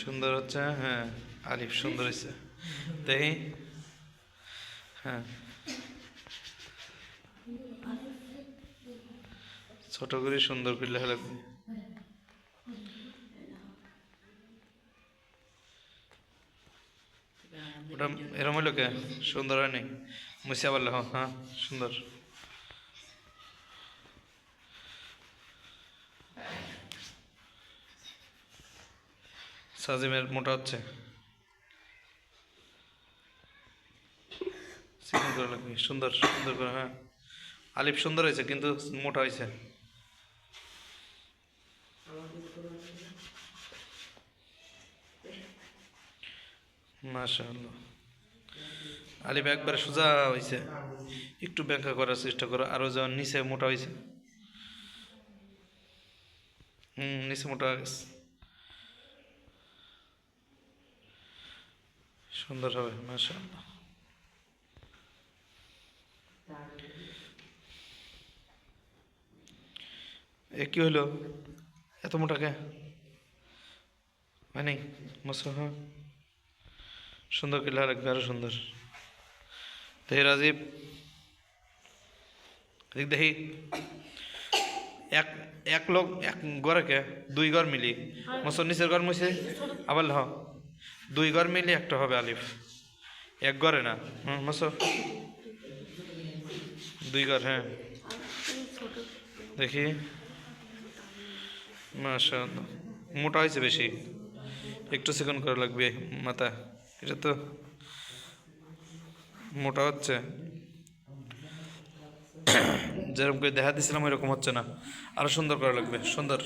সুন্দর হচ্ছে হ্যাঁ আরিফ সুন্দর হয়েছে। দেখি। হ্যাঁ। ছোট করে সুন্দর করে লেখা লাগবে ওটা এরম হইল কে? সুন্দর হয়নি? মুসিয়া বলল হ্যাঁ সুন্দর। সাজিমের মোটা হচ্ছে। সুন্দর সুন্দর করে হ্যাঁ। আলিফ সুন্দর হয়েছে, কিন্তু মোটা হয়েছে। মাশাআল্লাহ। আলিফ একবারে সোজা হয়েছে। একটু ব্যাখ্যা করার চেষ্টা করো। আরও যেমন নিচে মোটা হয়েছে। হুম, নিচে মোটা গেছে সুন্দর হবে, মাশাআল্লাহ। এ কি হলো? এত মোটাকে মানে মশা সুন্দর করে লাগবে আরও সুন্দর? দেখি রাজীব। এদিক দেখি। এক এক লোক, এক গড়ে কে? দুই ঘর মিলি। মসর নিচের ঘর মুছে, আবার হ দুই ঘর মিলে একটা হবে আলিফ। এক ঘরে না? হুম মসর দুই ঘর হ্যাঁ। দেখি। মাশা মোটা হয়েছে বেশি। একটু সেকেন্ড করা লাগবে মাথা। এটা তো মোটা হচ্ছে। যেরকম করে দেখা দিছিলাম ওইরকম হচ্ছে না। আরও সুন্দর করা লাগবে, সুন্দর।